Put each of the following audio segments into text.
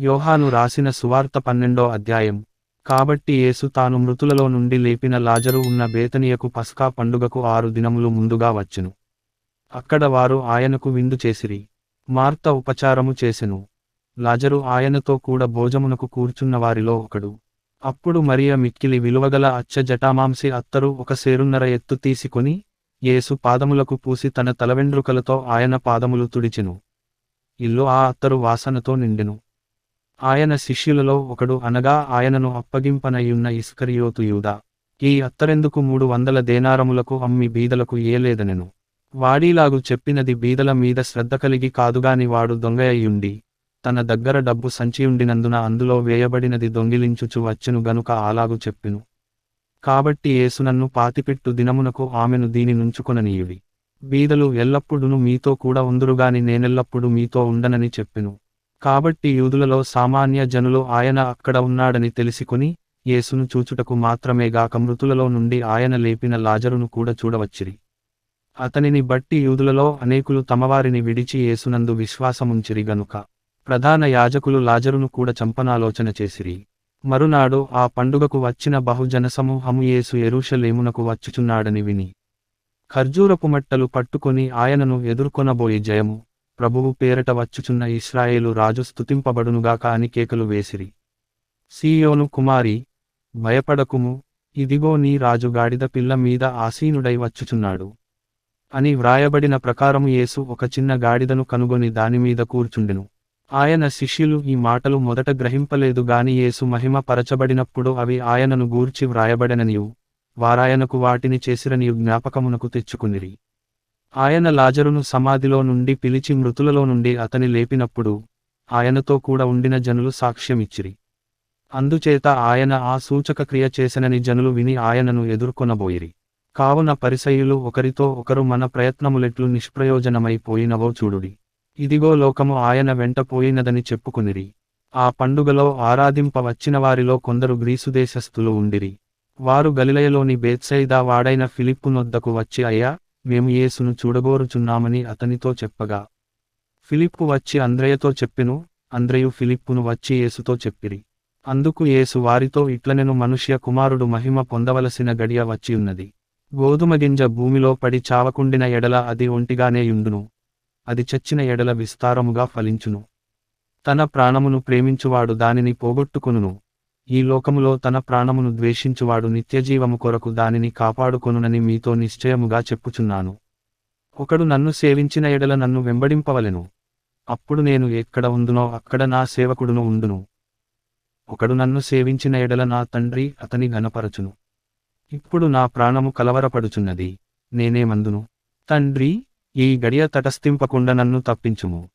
యోహాను రాసిన సువార్త పన్నెండో అధ్యాయం. కాబట్టి యేసు తాను మృతులలో నుండి లేపిన లాజరు ఉన్న బేతనియకు పస్కా పండుగకు ఆరు దినములు ముందుగా వచ్చెను. అక్కడ వారు ఆయనకు విందు చేసిరి. మార్త ఉపచారము చేసెను. లాజరు ఆయనతో కూడా భోజమునకు కూర్చున్న వారిలో ఒకడు. అప్పుడు మరియ మిక్కిలి విలువగల అచ్చ జటామాంసి అత్తరు ఒక సేరున్నర ఎత్తు తీసుకొని యేసు పాదములకు పూసి తన తలవెండ్రుకలతో ఆయన పాదములు తుడిచెను. ఇల్లు ఆ అత్తరు వాసనతో నిండెను. ఆయన శిష్యులలో ఒకడు అనగా ఆయనను అప్పగింపనయ్యున్న ఇస్కరియోతు యూదా. ఈ అత్తరెందుకు మూడు వందల దేనారములకు అమ్మి బీదలకు ఏలేదనెను వాడీలాగు చెప్పినది బీదల మీద శ్రద్ధ కలిగి కాదుగాని వాడు దొంగయ్యుండి తన దగ్గర డబ్బు సంచియుండినందున అందులో వేయబడినది దొంగిలించుచు వచ్చును గనుక అలాగు చెప్పిను. కాబట్టి ఏసునన్ను పాతిపెట్టు దినమునకు ఆమెను దీని నుంచుకొననీయుడి. బీదలు ఎల్లప్పుడును మీతో కూడా ఉందురుగాని నేనెల్లప్పుడు మీతో ఉండనని చెప్పెను. కాబట్టి యూదులలో సామాన్య జనులు ఆయన అక్కడ ఉన్నాడని తెలిసికొని యేసును చూచుటకు మాత్రమే గాక మృతులలో నుండి ఆయన లేపిన లాజరును కూడా చూడవచ్చిరి. అతనిని బట్టి యూదులలో అనేకులు తమవారిని విడిచి యేసునందు విశ్వాసముంచిరి గనుక. ప్రధాన యాజకులు లాజరును కూడా చంపనాలోచన చేసిరి. మరునాడు ఆ పండుగకు వచ్చిన బహుజన సమూహము యేసు ఎరుషలేమునకు వచ్చుచున్నాడని విని. ఖర్జూరపు మట్టలు పట్టుకొని ఆయనను ఎదుర్కొనబోయి జయము. ప్రభువు పేరట వచ్చుచున్న ఇస్రాయేలు రాజు స్థుతింపబడునుగాక అని కేకలు వేసిరి. సీయోను కుమారి భయపడకుము ఇదిగో నీ రాజు గాడిద పిల్ల మీద ఆసీనుడై వచ్చుచున్నాడు. అని వ్రాయబడిన ప్రకారము యేసు ఒక చిన్న గాడిదను కనుగొని దానిమీద కూర్చుండెను. ఆయన శిష్యులు ఈ మాటలు మొదట గ్రహింపలేదు గాని యేసు మహిమ పరచబడినప్పుడు అవి ఆయనను గూర్చి వ్రాయబడననియు వారాయనకు వాటిని చేసిరనియు జ్ఞాపకమునకు తెచ్చుకునిరి. ఆయన లాజరును సమాధిలో నుండి పిలిచి మృతులలో నుండి అతని లేపినప్పుడు ఆయనతో కూడా ఉండిన జనులు సాక్ష్యమిచ్చిరి. అందుచేత ఆయన ఆ సూచక క్రియ చేసనని జనులు విని ఆయనను ఎదుర్కొనబోయిరి. కావున పరిసయులు ఒకరితో ఒకరు మన ప్రయత్నములెట్లు నిష్ప్రయోజనమైపోయినవో చూడుడి. ఇదిగో లోకము ఆయన వెంట పోయినదని చెప్పుకునిరి. ఆ పండుగలో ఆరాధింప వచ్చిన వారిలో కొందరు గ్రీసు దేశస్థులు ఉండిరి. వారు గలిలయలోని బేత్సైదా వాడైన ఫిలిప్పు నొద్దకు వచ్చి అయ్యా మేము యేసును చూడగోరుచున్నామని అతనితో చెప్పగా ఫిలిప్పు వచ్చి అంద్రయతో చెప్పెను అంద్రయు ఫిలిప్పును వచ్చి యేసుతో చెప్పిరి. అందుకు యేసు వారితో ఇట్లనెను మనుష్య కుమారుడు మహిమ పొందవలసిన గడియ వచ్చియున్నది గోధుమ గింజ భూమిలో పడి చావకుండిన ఎడల అది ఒంటిగానే యుండును. అది చచ్చిన ఎడల విస్తారముగా ఫలించును. తన ప్రాణమును ప్రేమించువాడు దానిని పోగొట్టుకును ఈ లోకములో తన ప్రాణమును ద్వేషించువాడు నిత్యజీవము కొరకు దానిని కాపాడుకొనునని మీతో నిశ్చయముగా చెప్పుచున్నాను. ఒకడు నన్ను సేవించిన ఎడల నన్ను వెంబడింపవలెను. అప్పుడు నేను ఎక్కడ ఉందునో అక్కడ నా సేవకుడును ఉండును. ఒకడు నన్ను సేవించిన ఎడల నా తండ్రి అతని గనపరచును ఇప్పుడు నా ప్రాణము కలవరపడుచున్నది. నేనేమందును తండ్రి ఈ గడియ తటస్థింపకుండా నన్ను తప్పించుము.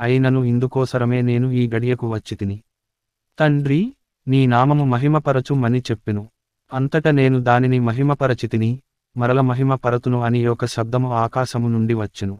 అయినను ఇందుకోసరమే నేను ఈ గడియకు వచ్చి తిని. తండ్రి నీ నామము మహిమపరచుమని చెప్పెను. అంతట నేను దానిని మహిమపరచితిని మరల మహిమపరతును అని ఒక శబ్దము ఆకాశము నుండి వచ్చెను.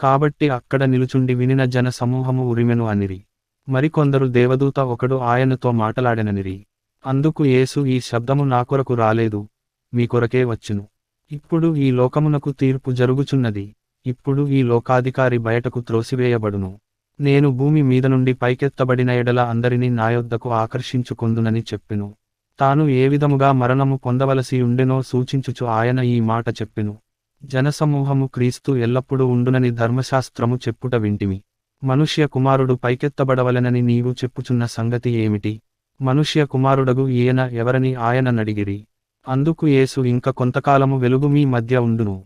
కాబట్టి అక్కడ నిలుచుండి వినిన జన సమూహము ఉరిమెను అనిరి. మరికొందరు దేవదూత ఒకడు ఆయనతో మాటలాడెననిరి. అందుకు యేసు ఈ శబ్దము నా కొరకు రాలేదు మీ కొరకే వచ్చును. ఇప్పుడు ఈ లోకమునకు తీర్పు జరుగుచున్నది. ఇప్పుడు ఈ లోకాధికారి బయటకు త్రోసివేయబడును. నేను భూమి మీద నుండి పైకెత్తబడిన ఎడల అందరినీ నాయొద్దకు ఆకర్షించుకొందునని చెప్పెను. తాను ఏ విధముగా మరణము పొందవలసి ఉండెనో సూచించుచు ఆయన ఈ మాట చెప్పెను. జనసమూహము క్రీస్తు ఎల్లప్పుడూ ఉండునని ధర్మశాస్త్రము చెప్పుట వింటిమి. మనుష్య కుమారుడు పైకెత్తబడవలెనని నీవు చెప్పుచున్న సంగతి ఏమిటి? మనుష్య కుమారుడగు ఈయన ఎవరని ఆయన నడిగిరి. అందుకు యేసు ఇంక కొంతకాలము వెలుగు మీ మధ్య ఉండును.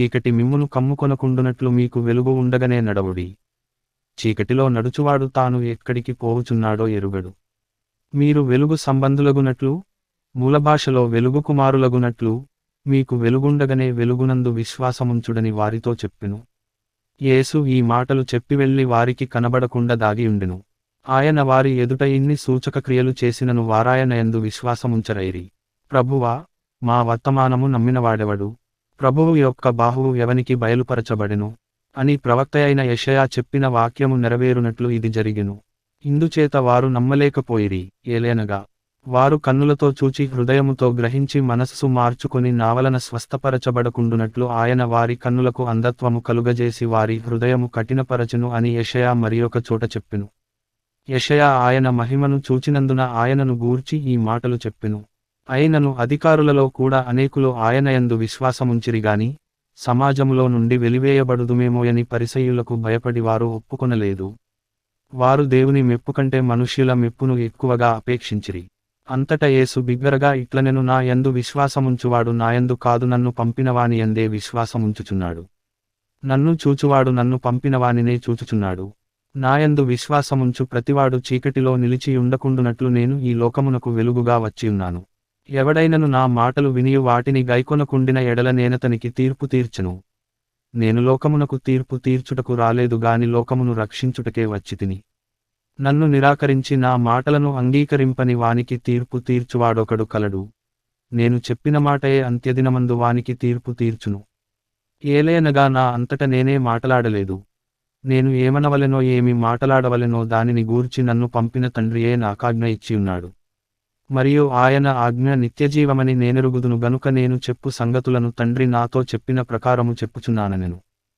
చీకటి మిమ్మును కమ్ముకొనకుండునట్లు మీకు వెలుగు ఉండగనే నడవుడి. చీకటిలో నడుచువాడు తాను ఎక్కడికి పోవుచున్నాడో ఎరుగడు. మీరు వెలుగు సంబంధులగునట్లు మూలభాషలో వెలుగు కుమారులగునట్లు మీకు వెలుగుండగనే వెలుగునందు విశ్వాసముంచుడని వారితో చెప్పెను. యేసు ఈ మాటలు చెప్పి వెళ్ళి వారికి కనబడకుండా దాగియుండెను ఆయన వారి ఎదుట ఇన్ని సూచక క్రియలు చేసినను వారాయనయందు విశ్వాసముంచరైరి. ప్రభువా మా వర్తమానము నమ్మినవాడెవడు? ప్రభువు యొక్క బాహువు ఎవనికి బయలుపరచబడెను? అని ప్రవక్తయైన యషయా చెప్పిన వాక్యము నెరవేరునట్లు ఇది జరిగెను. ఇందుచేత వారు నమ్మలేకపోయిరి ఏలేనగా. వారు కన్నులతో చూచి హృదయముతో గ్రహించి మనస్సు మార్చుకొని నావలన స్వస్థపరచబడకుండునట్లు ఆయన వారి కన్నులకు అంధత్వము కలుగజేసి వారి హృదయము కఠినపరచును అని యషయా మరియొక చోట చెప్పెను. యషయా ఆయన మహిమను చూచినందున ఆయనను గూర్చి ఈ మాటలు చెప్పెను. అయినను అధికారులలో కూడా అనేకులు ఆయనయందు విశ్వాసముంచిరి సమాజంలో నుండి వెలివేయబడుదుమేమోయని పరిసయ్యులకు భయపడి వారు ఒప్పుకొనలేదు. వారు దేవుని మెప్పు కంటే మనుష్యుల మెప్పును ఎక్కువగా అపేక్షించిరి. అంతట యేసు బిగ్గరగా ఇట్లనెను నా యందు విశ్వాసముంచువాడు నాయందు కాదు నన్ను పంపినవాని ఎందే విశ్వాసముంచుచున్నాడు. నన్ను చూచువాడు నన్ను పంపినవానినే చూచుచున్నాడు. నాయందు విశ్వాసముంచు ప్రతివాడు చీకటిలో నిలిచి ఉండకుండునట్లు నేను ఈ లోకమునకు వెలుగుగా వచ్చియున్నాను. ఎవడైనను నా మాటలు వినియు వాటిని గైకొనకుండిన ఎడల నేనతనికి తీర్పు తీర్చను. నేను లోకమునకు తీర్పు తీర్చుటకు రాలేదు గాని లోకమును రక్షించుటకే వచ్చితిని. నన్ను నిరాకరించి నా మాటలను అంగీకరింపని వానికి తీర్పు తీర్చువాడొకడు కలడు. నేను చెప్పిన మాటయే అంత్యదినమందు వానికి తీర్పు తీర్చును. ఏలయనగా నా అంతట నేనే మాటలాడలేదు. నేను ఏమనవలెనో ఏమి మాటలాడవలెనో దానిని గూర్చి నన్ను పంపిన తండ్రియే నాకాజ్ఞ ఇచ్చియున్నాడు. మరియు ఆయన ఆజ్ఞ నిత్యజీవమని నేనెరుగుదును గనుక నేను చెప్పు సంగతులను తండ్రి నాతో చెప్పిన ప్రకారము చెప్పుచున్నానెను.